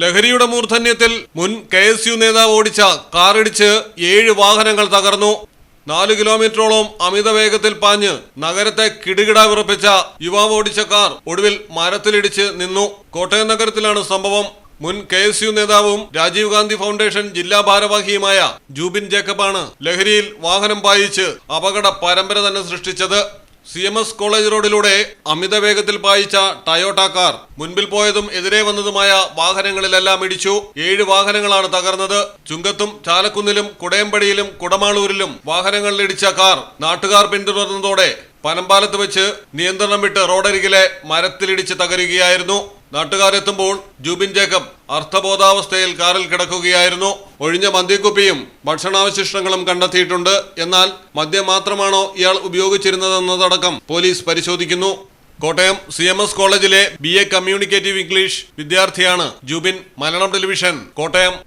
ലഹരിയുടെ മൂർധന്യത്തിൽ മുൻ K S U നേതാവ് ഓടിച്ച കാറിടിച്ച് ഏഴ് വാഹനങ്ങൾ തകർന്നു. നാല് കിലോമീറ്ററോളം അമിത വേഗത്തിൽ പാഞ്ഞ് നഗരത്തെ കിടുകിട വിറപ്പിച്ച യുവാവ് ഓടിച്ച കാർ ഒടുവിൽ മരത്തിലിടിച്ച് നിന്നു. കോട്ടയം നഗരത്തിലാണ് സംഭവം. മുൻ കെ എസ് യു നേതാവും രാജീവ് ഗാന്ധി ഫൗണ്ടേഷൻ ജില്ലാ ഭാരവാഹിയുമായ ജൂബിൻ ജേക്കബാണ് ലഹരിയിൽ വാഹനം പായിച്ച് അപകട പരമ്പര തന്നെ സൃഷ്ടിച്ചത്. സി എം എസ് കോളേജ് റോഡിലൂടെ അമിത വേഗത്തിൽ പായിച്ച ടയോട്ട കാർ മുൻപിൽ പോയതും എതിരെ വന്നതുമായ വാഹനങ്ങളിലെല്ലാം ഇടിച്ചു. ഏഴ് വാഹനങ്ങളാണ് തകർന്നത്. ചുങ്കത്തും ചാലക്കുന്നിലും കുടയമ്പടിയിലും കുടമാളൂരിലും വാഹനങ്ങളിൽ ഇടിച്ച കാർ നാട്ടുകാർ പിന്തുടർന്നതോടെ പനമ്പാലത്ത് വെച്ച് നിയന്ത്രണം വിട്ട് റോഡരികിലെ മരത്തിലിടിച്ച് തകരുകയായിരുന്നു. നാട്ടുകാരെത്തുമ്പോൾ ജൂബിൻ ജേക്കബ് അർത്ഥബോധാവസ്ഥയിൽ കാറിൽ കിടക്കുകയായിരുന്നു. ഒഴിഞ്ഞ മദ്യക്കുപ്പിയും ഭക്ഷണാവശിഷ്ടങ്ങളും കണ്ടെത്തിയിട്ടുണ്ട്. എന്നാൽ മദ്യം മാത്രമാണോ ഇയാൾ ഉപയോഗിച്ചിരുന്നതെന്നതടക്കം പോലീസ് പരിശോധിക്കുന്നു. കോട്ടയം സി എം എസ് കോളേജിലെ ബി എ കമ്മ്യൂണിക്കേറ്റീവ് ഇംഗ്ലീഷ് വിദ്യാർത്ഥിയാണ് ജുബിൻ മലയാളം ടെലിവിഷൻ കോട്ടയം.